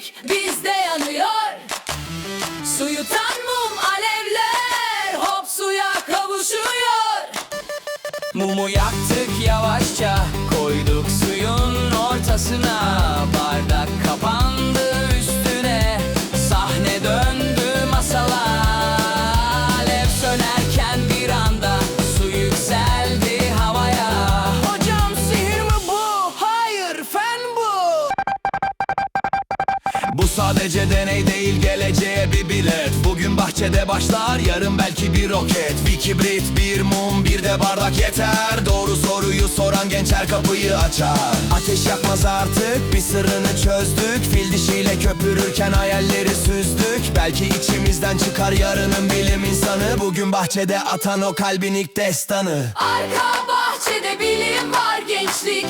Gençlik bizde yanıyor. Su yutan mum alevler Hop suya kavuşuyor. Mumu yaktık yavaşça Koyduk Bu sadece deney değil geleceğe bir bilet. Bugün bahçede başlar yarın belki bir roket. Bir kibrit bir mum bir de bardak yeter. Doğru soruyu soran gençler kapıyı açar. Ateş yakmaz artık bir sırrını çözdük. Fil dişiyle köpürürken hayalleri süzdük. Belki içimizden çıkar yarının bilim insanı. Bugün bahçede atan o kalbin ilk destanı. Arka bahçede bilim var gençlik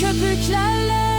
köpüklerle